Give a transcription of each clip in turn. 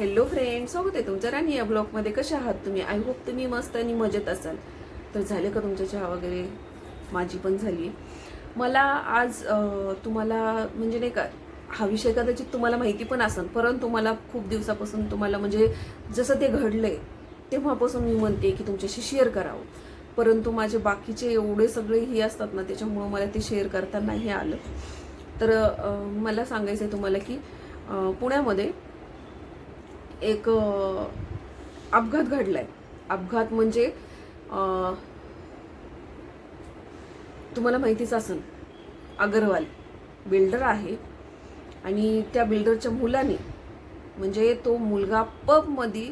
Hello friend स्वागत आहे तुमच्या राणी या ब्लॉगमध्ये कसे आहात तुम्ही? आय होप तुम्ही मस्त आणि मजेत असाल. तर झाले का तुमच्या चहा वगैरे? माझी पण झाली. मला आज तुम्हाला म्हणजे नाही का हा विषय कदाचित तुम्हाला माहिती पण असेल परंतु मला खूप दिवसापासून तुम्हाला म्हणजे जसं ते घडलंय तेव्हापासून मी म्हणते की तुमच्याशी शेअर करावं. परंतु माझे बाकीचे एवढे सगळे ही असतात ना त्याच्यामुळं मला ते शेअर करता नाही आलं. तर मला सांगायचं आहे तुम्हाला की पुण्यामध्ये एक अपघात अपघात घडलाय. अपघात म्हणजे तुम्हाला माहितीच असेल अगरवाल बिल्डर आहे आणि त्या बिल्डरच्या मुलाने म्हणजे तो मुलगा पबमध्ये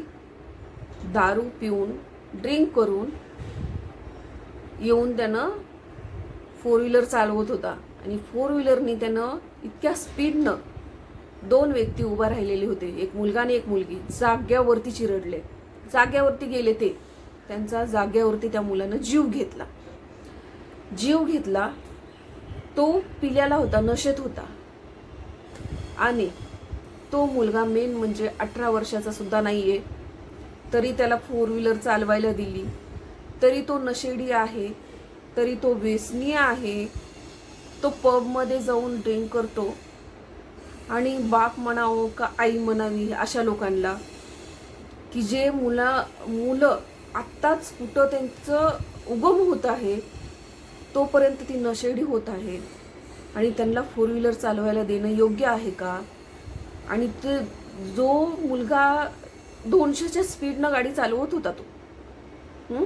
दारू पिऊन ड्रिंक करून येऊन त्यानं फोर व्हीलर चालवत होता. आणि फोर व्हीलरनी त्यानं इतक्या स्पीडनं दोन व्यक्ती उभा राहिलेले होते. एक मुलगा आणि एक मुलगी. जाग्यावरती चिरडले. जाग्यावरती गेले ते. त्यांचा जाग्यावरती त्या मुलानं जीव घेतला. जीव घेतला. तो पिल्याला होता नशेत होता. आणि तो मुलगा मेन म्हणजे अठरा वर्षाचा सुद्धा आहे तरी त्याला फोर व्हीलर चालवायला दिली. तरी तो नशेडी आहे. तरी तो व्यसनी आहे. तो पबमध्ये जाऊन ड्रिंक करतो. आणि बाप म्हणावं का आई म्हणावी अशा लोकांना की जे मुला मुलं आत्ताच कुठं त्यांचं उगम होत आहे तोपर्यंत ती नशेडी होत आहे. आणि त्यांना फोर व्हीलर चालवायला देणं योग्य आहे का? आणि ते जो मुलगा दोनशेच्या स्पीडनं गाडी चालवत होता तो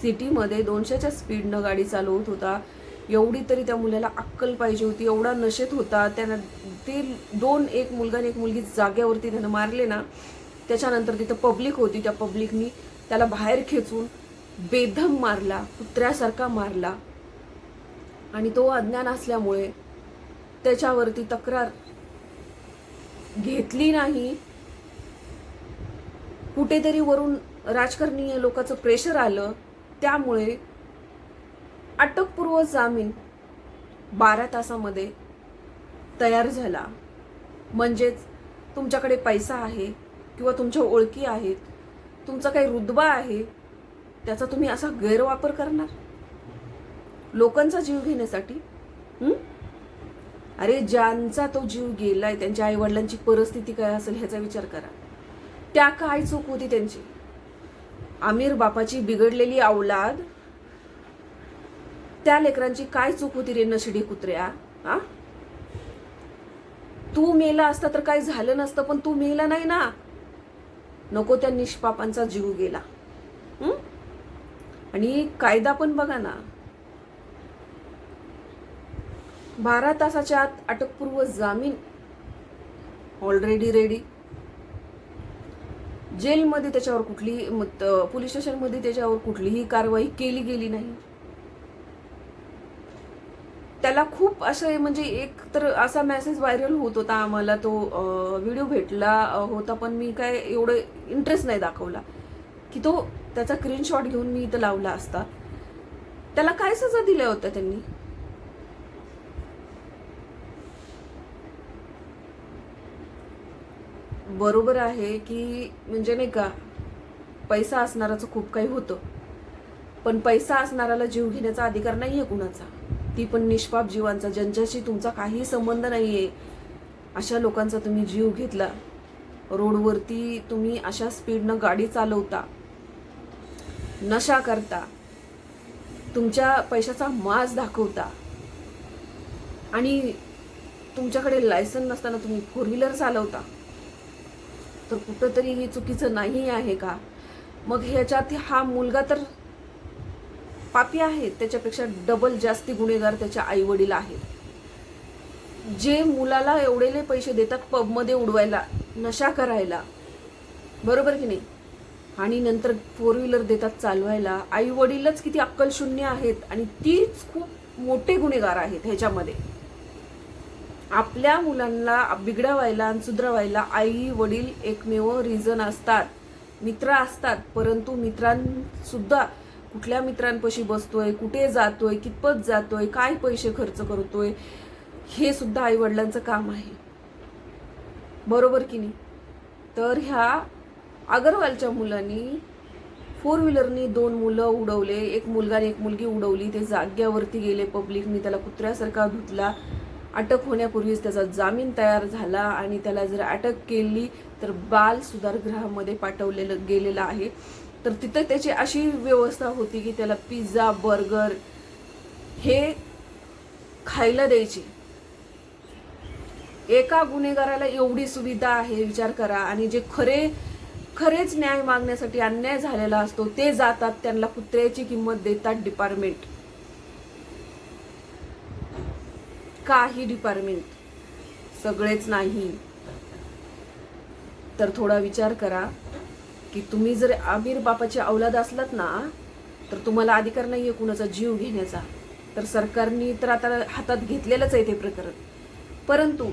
सिटीमध्ये दोनशेच्या स्पीडनं गाडी चालवत होता. एवढी तरी त्या मुलाला अक्कल पाहिजे होती एवढा नशेत होता. त्यानं ते दोन एक मुलगा आणि एक मुलगी जाग्यावरती त्यानं मारले ना त्याच्यानंतर तिथं पब्लिक होती. त्या पब्लिकनी त्याला बाहेर खेचून बेधम मारला कुत्र्यासारखा मारला. आणि तो अज्ञान असल्यामुळे त्याच्यावरती तक्रार घेतली नाही. कुठेतरी वरून राजकारणीय लोकांचं प्रेशर आलं. त्यामुळे अटकपूर्व जामीन बारा तासामध्ये तयार झाला. म्हणजेच तुमच्याकडे पैसा आहे किंवा तुमच्या ओळखी आहेत तुमचा काही रुतबा आहे त्याचा तुम्ही असा गैरवापर करणार? लोकांचा जीव घेण्यासाठी? अरे ज्यांचा तो जीव गेलाय त्यांच्या आईवडिलांची परिस्थिती काय असेल ह्याचा विचार करा. त्या काय चूक होती त्यांची? आमिर बापाची बिघडलेली औलाद त्या लेकरांची काय चूक होती रे नशिडी कुत्र्या हा? तू मेला असता तर काय झालं नसतं पण तू मेला नाही ना. नको त्या निष्पापांचा जीव गेला. आणि कायदा पण बघा ना. बारा तासाच्या आत अटकपूर्व जामीन ऑलरेडी रेडी जेलमध्ये त्याच्यावर कुठली मत- पोलीस स्टेशनमध्ये त्याच्यावर कुठलीही कारवाई केली गेली नाही. त्याला खूप असं म्हणजे एक तर असा मेसेज व्हायरल होत होता आम्हाला तो व्हिडिओ भेटला होता पण मी काय एवढं इंटरेस्ट नाही दाखवला. की तो त्याचा स्क्रीनशॉट घेऊन मी इथं लावला असता. त्याला काय सजा दिल्या होत्या त्यांनी? बरोबर आहे की म्हणजे नाही का पैसा असणाराचं खूप काही होतं. पण पैसा असणाऱ्याला जीव घेण्याचा अधिकार नाही आहे कुणाचा. ती पण निष्पाप जीवांचा ज्यांच्याशी तुमचा काही संबंध नाही आहे अशा लोकांचा तुम्ही जीव घेतला. रोडवरती तुम्ही अशा स्पीडनं गाडी चालवता नशा करता तुमच्या पैशाचा माज दाखवता. आणि तुमच्याकडे लायसन नसताना तुम्ही फोर व्हीलर चालवता. तर कुठंतरी हे चुकीचं नाही आहे का? मग ह्याच्यात हा मुलगा तर पापी आहेत त्याच्यापेक्षा डबल जास्ती गुन्हेगार त्याच्या आई वडील आहेत. जे मुलाला एवढेले पैसे देतात पबमध्ये उडवायला नशा करायला बरोबर की नाही? आणि नंतर फोर व्हीलर देतात चालवायला आई वडीलच किती अक्कलशून्य आहेत आणि तीच खूप मोठे गुन्हेगार आहेत ह्याच्यामध्ये. आपल्या मुलांना बिघडवायला आणि सुधरवायला आई वडील एकमेव रिझन असतात मित्र असतात परंतु मित्रांसुद्धा कुठल्या मित्रांपाशी बसतोय कुठे जातोय कितपत जातोय काय पैसे खर्च करतोय हे सुद्धा आई वडिलांचं काम आहे. बरोबर की नाही? तर ह्या अगरवालच्या मुलांनी फोर व्हीलरनी दोन मुलं उडवले एक मुलगा आणि एक मुलगी उडवली ते जाग्यावरती गेले पब्लिकनी त्याला कुत्र्यासारखा धुतला. अटक होण्यापूर्वीच त्याचा जामीन तयार झाला आणि त्याला जर अटक केली तर बाल सुधारगृहामध्ये पाठवलेलं गेलेलं आहे. तर तिथं त्याची अशी व्यवस्था होती की त्याला पिझ्झा बर्गर हे खायला द्यायचे. एका गुन्हेगाराला एवढी सुविधा आहे विचार करा. आणि जे खरे खरेच न्याय मागण्यासाठी अन्याय झालेला असतो ते जातात त्यांना कुत्र्याची किंमत देतात डिपार्टमेंट काही डिपार्टमेंट सगळेच नाही. तर थोडा विचार करा की तुम्ही जर आमिर बापाचे औलाद असलात ना तर तुम्हाला अधिकार नाही आहे कुणाचा जीव घेण्याचा. तर सरकारने तर आता हातात घेतलेलंच आहे ते प्रकरण. परंतु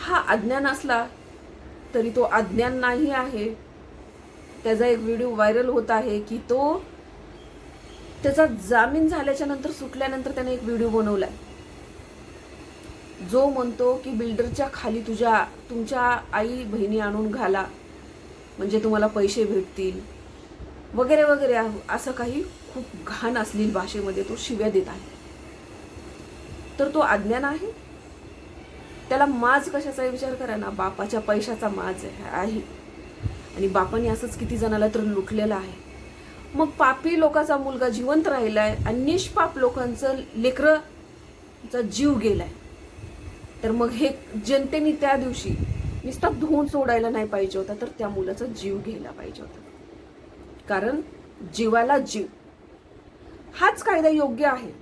हा अज्ञान असला तरी तो अज्ञान नाही आहे. त्याचा एक व्हिडिओ व्हायरल होत आहे की तो त्याचा जामीन झाल्याच्यानंतर सुटल्यानंतर त्याने एक व्हिडिओ बनवला आहे जो म्हणतो की बिल्डरच्या खाली तुझ्या तुमच्या आई बहिणी आणून घाला म्हणजे तुम्हाला पैसे भेटतील वगैरे वगैरे असं काही खूप घाण असलेली भाषेमध्ये तो शिव्या देत आहे. तर तो अज्ञान आहे? त्याला माज कशाचा आहे विचार करा ना बापाच्या पैशाचा माज आहे. आणि बापाने असंच किती जणाला तर लुटलेलं आहे. मग पापी लोकांचा मुलगा जिवंत राहिला आहे आणि निष्पाप लोकांचं लेकरचा जीव गेलाय. तर मग हे जनतेने त्या दिवशी नुसता धुवून सोडायला नाही पाहिजे होता तर त्या मुलाचा जीव घ्यायला पाहिजे होता. कारण जीवाला जीव हाच कायदा योग्य आहे.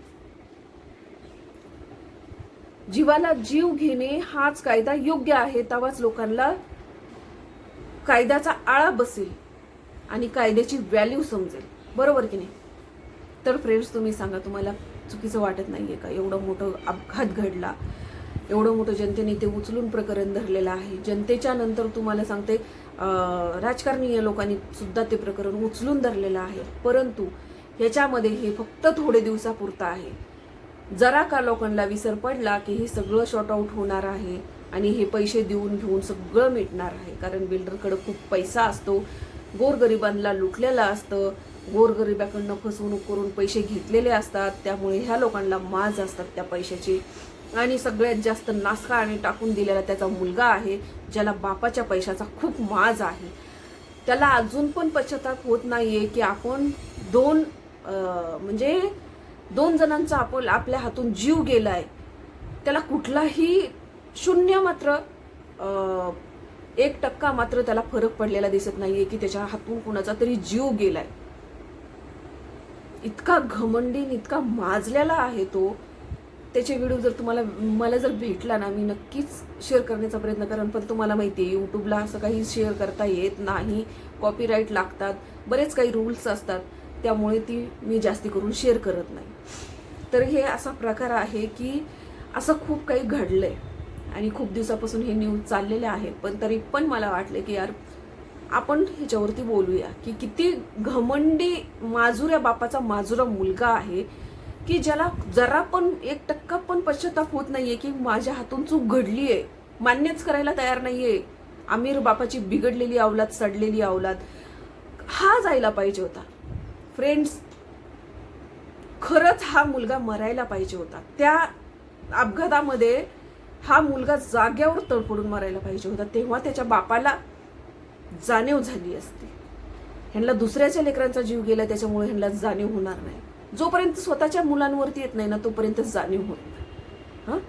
जीवाला जीव घेणे हाच कायदा योग्य आहे तेव्हाच लोकांना कायद्याचा आळा बसेल आणि कायद्याची व्हॅल्यू समजेल. बरोबर की नाही? तर फ्रेंड्स तुम्ही सांगा तुम्हाला चुकीचं वाटत नाहीये का? एवढं मोठं अपघात घडला. एवढं मोठं जनतेने ते उचलून प्रकरण धरलेलं आहे. जनतेच्या नंतर तुम्हाला सांगते राजकारणीय लोकांनी सुद्धा ते प्रकरण उचलून धरलेलं आहे. परंतु ह्याच्यामध्ये हे फक्त थोडे दिवसापुरतं आहे. जरा का लोकांना विसर पडला की हे सगळं शॉर्ट आऊट होणार आहे आणि हे पैसे देऊन घेऊन सगळं मिटणार आहे. कारण बिल्डरकडं खूप पैसा असतो गोरगरिबांना लुटलेलं असतं गोरगरिबाकडनं फसवणूक करून पैसे घेतलेले असतात त्यामुळे ह्या लोकांना माज असतात त्या पैशाची. आणि सगळ्यात जास्त नासका आणि टाकून दिलेला त्याचा मुलगा आहे ज्याला बापाच्या पैशाचा खूप माज आहे. त्याला अजून पण पश्चाताप होत नाहीये की आपण दोन म्हणजे दोन जणांचा आपण आपल्या हातून जीव गेलाय. त्याला कुठलाही शून्य मात्र एक टक्का मात्र त्याला फरक पडलेला दिसत नाहीये की त्याच्या हातून कुणाचा तरी जीव गेलाय. इतका घमंडीन इतका माजलेला आहे तो त्याचे व्हिडिओ जर तुम्हाला मला जर भेटला ना मी नक्कीच शेअर करण्याचा प्रयत्न करेन. पण तुम्हाला माहिती आहे यूट्यूबला असं काही शेअर करता येत नाही. कॉपीराईट लागतात. बरेच काही रूल्स असतात. त्यामुळे ती मी जास्ती करून शेअर करत नाही. तर हे असा प्रकार आहे की असं खूप काही घडलं आहे आणि खूप दिवसापासून हे न्यूज चाललेले आहे. पण तरी पण मला वाटलं की यार आपण ह्याच्यावरती बोलूया की किती घमंडी माजुऱ्या बापाचा माजुरा मुलगा आहे. की ज्याला जरा पण एक टक्का पण पश्चाताप होत नाहीये की माझ्या हातून चूक घडली आहे मान्यच करायला तयार नाहीये. आमिर बापाची बिघडलेली अवलाद सडलेली अवलाद हा जायला पाहिजे होता. फ्रेंड्स खरंच हा मुलगा मरायला पाहिजे होता. त्या अपघातामध्ये हा मुलगा जाग्यावर तडफडून मरायला पाहिजे होता. तेव्हा त्याच्या बापाला जाणीव झाली असती. ह्यांना दुसऱ्याच्या लेकरांचा जीव गेला त्याच्यामुळे ह्यांना जाणीव होणार नाही. जोपर्यंत स्वतःच्या मुलांवरती येत नाही ना तोपर्यंत जाणीव होत नाही.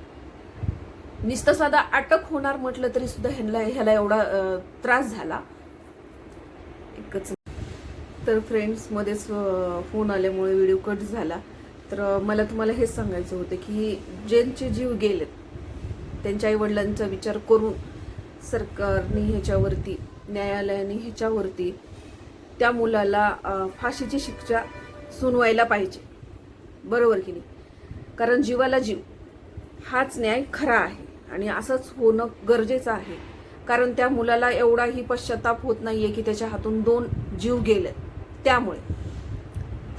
नुसतं साधा अटक होणार म्हटलं तरी सुद्धा ह्यांना ह्याला एवढा त्रास झाला. एकच तर फ्रेंड्स मध्येच फोन आल्यामुळे व्हिडिओ कट झाला. तर मला तुम्हाला हेच सांगायचं होतं की ज्यांचे जीव गेलेत त्यांच्या आईवडिलांचा विचार करून सरकारने ह्याच्यावरती न्यायालयाने ह्याच्यावरती त्या मुलाला फाशीची शिक्षा सुनवायला पाहिजे. बरोबर की नाही? कारण जीवाला जीव हाच न्याय खरा आहे आणि असंच होणं गरजेचं आहे. कारण त्या मुलाला एवढाही पश्चाताप होत नाही आहे की त्याच्या हातून दोन जीव गेले त्यामुळे.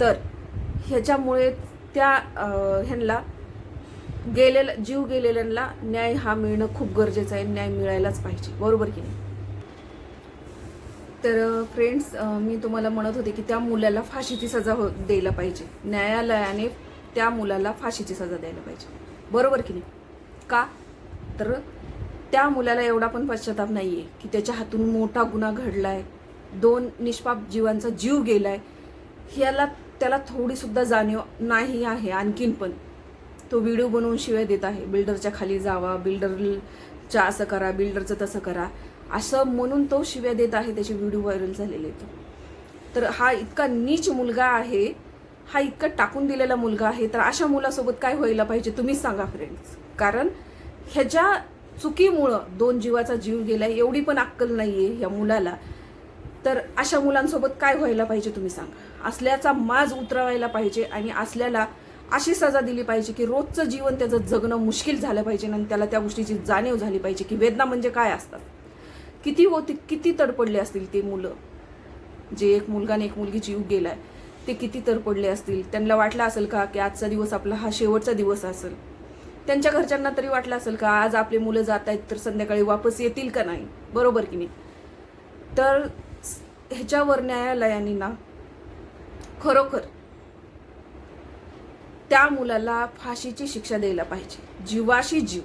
तर ह्याच्यामुळे त्या ह्यांना गेलेला जीव गेलेल्यांना न्याय हा मिळणं खूप गरजेचं आहे न्याय मिळायलाच पाहिजे. बरोबर की नाही? तर फ्रेंड्स मी तुम्हाला म्हणत होते की त्या मुलाला फाशीची सजा हो द्यायला पाहिजे. न्यायालयाने त्या मुलाला फाशीची सजा द्यायला पाहिजे. बरोबर की नाही? का? तर त्या मुलाला एवढा पण पश्चाताप नाही आहे की त्याच्या हातून मोठा गुन्हा घडला आहे दोन निष्पाप जीवांचा जीव गेला आहे ह्याला त्याला थोडीसुद्धा जाणीव नाही आहे आणखीन पण. तो व्हिडिओ बनवून शिवाय देत आहे. बिल्डरच्या खाली जावा बिल्डरच्या असं करा बिल्डरचं तसं करा. असं म्हणून तो शिव्या देत आहे त्याचे व्हिडिओ व्हायरल झालेले आहेत. तर हा इतका नीच मुलगा आहे हा इतका टाकून दिलेला मुलगा आहे तर अशा मुलासोबत काय व्हायला पाहिजे तुम्हीच सांगा फ्रेंड्स कारण ह्याच्या चुकीमुळं दोन जीवाचा जीव गेला एवढी पण अक्कल नाही आहे ह्या मुलाला. तर अशा मुलांसोबत काय व्हायला पाहिजे तुम्ही सांगा. असल्याचा माज उतरवायला पाहिजे आणि असल्याला अशी सजा दिली पाहिजे की रोजचं जीवन त्याचं जगणं मुश्किल झालं पाहिजे आणि त्याला त्या गोष्टीची जाणीव झाली पाहिजे की वेदना म्हणजे काय असतात. किती होती किती तडपडले असतील ते मुलं? जे एक मुलगा आणि एक मुलगी जीव गेलाय ते किती तडपडले असतील? त्यांना वाटलं असेल का की आजचा दिवस आपला हा शेवटचा दिवस असेल? त्यांच्या घरच्यांना तरी वाटलं असेल का आज आपले मुलं जात आहेत तर संध्याकाळी वापस येतील का नाही? बरोबर की नाही? तर ह्याच्यावर न्यायालयाने ना खरोखर त्या मुलाला फाशीची शिक्षा द्यायला पाहिजे. जीवाशी जीव.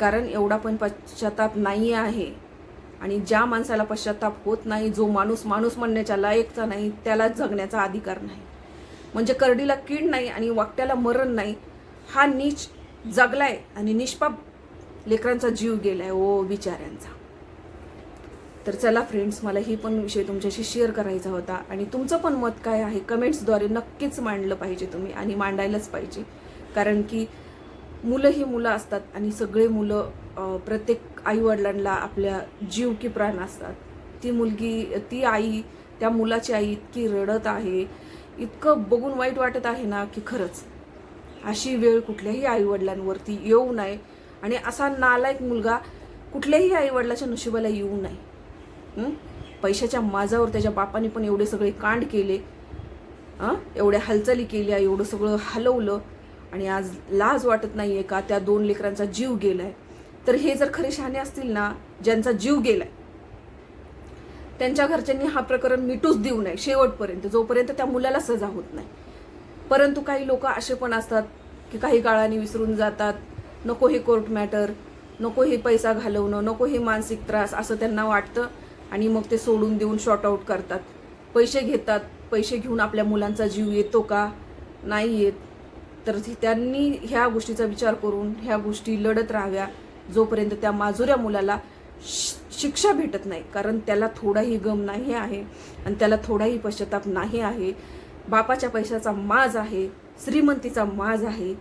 कारण एवढा पण पश्चाताप नाही आहे. आणि ज्या माणसाला पश्चाताप होत नाही जो माणूस माणूस म्हणण्याच्या लायकचा नाही त्याला जगण्याचा अधिकार नाही. म्हणजे करडीला कीड नाही आणि वाकट्याला मरण नाही हा नीच जगलाय आणि निष्पाप लेकरांचा जीव गेलाय ओ बिचाऱ्यांचा. तर चला फ्रेंड्स मला ही पण विषय तुमच्याशी शेअर करायचा होता. आणि तुमचं पण मत काय आहे? कमेंट्सद्वारे नक्कीच मांडलं पाहिजे तुम्ही आणि मांडायलाच पाहिजे. कारण की मुलं ही मुलं असतात आणि सगळे मुलं प्रत्येक आईवडिलांना आपल्या जीव की प्राण असतात. ती मुलगी ती आई त्या मुलाची आई इतकी रडत आहे. इतकं बघून वाईट वाटत आहे ना की खरंच अशी वेळ कुठल्याही आईवडिलांवरती येऊ नये. आणि असा नालायक मुलगा कुठल्याही आईवडिलाच्या नशिबाला येऊ नये. पैशाच्या माझावर त्याच्या बापाने पण एवढे सगळे कांड केले. एवढ्या हालचाली केल्या एवढं सगळं हलवलं. आणि आज लाज वाटत नाही आहे का? त्या दोन लेकरांचा जीव गेलाय. तर हे जर खरे शहाणे असतील ना ज्यांचा जीव गेलाय त्यांच्या घरच्यांनी हा प्रकरण मिटूच देऊ नये शेवटपर्यंत. जोपर्यंत त्या मुलाला सजा होत नाही. परंतु काही लोक असे पण असतात की काही काळाने विसरून जातात. नको हे कोर्ट मॅटर नको हे पैसा घालवणं नको हे मानसिक त्रास असं त्यांना वाटतं. आणि मग ते सोडून देऊन शॉर्ट आऊट करतात. पैसे घेतात. पैसे घेऊन आपल्या मुलांचा जीव येतो का? नाही येत. तर त्यांनी ह्या गोष्टीचा विचार करून ह्या गोष्टी लढत राहाव्या जोपर्यंत त्या माजुऱ्या मुलाला शि- शिक्षा भेटत नाही. कारण त्याला थोडाही गम नाही आहे आणि त्याला थोडाही पश्चाताप नाही आहे. बापाच्या पैशाचा माज आहे श्रीमंतीचा माज आहे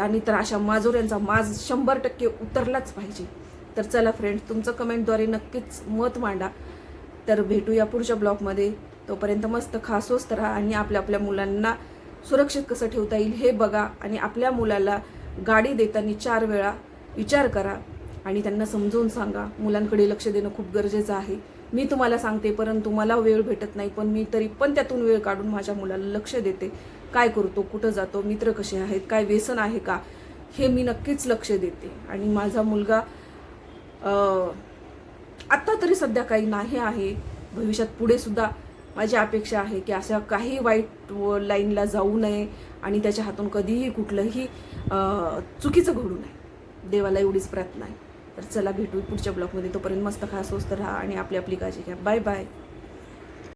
आणि तर अशा माजोऱ्यांचा माज शंभर टक्के उतरलाच पाहिजे. तर चला फ्रेंड्स तुमचं कमेंटद्वारे नक्कीच मत मांडा. तर भेटूया पुढच्या ब्लॉगमध्ये तोपर्यंत मस्त खासोस्त राहा आणि आपल्या आपल्या मुलांना सुरक्षित कसं ठेवता येईल हे बघा आणि आपल्या मुलाला गाडी देताना चार वेळा विचार करा आणि त्यांना समजून सांगा. मुलांकडे लक्ष देणं खूप गरजेचं आहे. मी तुम्हाला सांगते परंतु मला वेळ भेटत नाही पण मी तरी पण त्यातून वेळ काढून माझ्या मुलाला लक्ष देते. काय करतो कुठं जातो मित्र कसे आहेत काय व्यसन आहे का हे मी नक्कीच लक्ष देते. आणि माझा मुलगा आत्ता तरी सध्या काही नाही आहे. भविष्यात पुढे सुद्धा माझी अपेक्षा आहे की अशा काही वाईट व- लाईनला जाऊ नये आणि त्याच्या हातून कधीही कुठलंही चुकीचं घडू नये. देवाला एवढीच प्रार्थना आहे. तर चला भेटू पुढच्या ब्लॉगमध्ये. तोपर्यंत मस्त खा स्वस्त राहा आणि आपली आपली काळजी घ्या. Bye bye.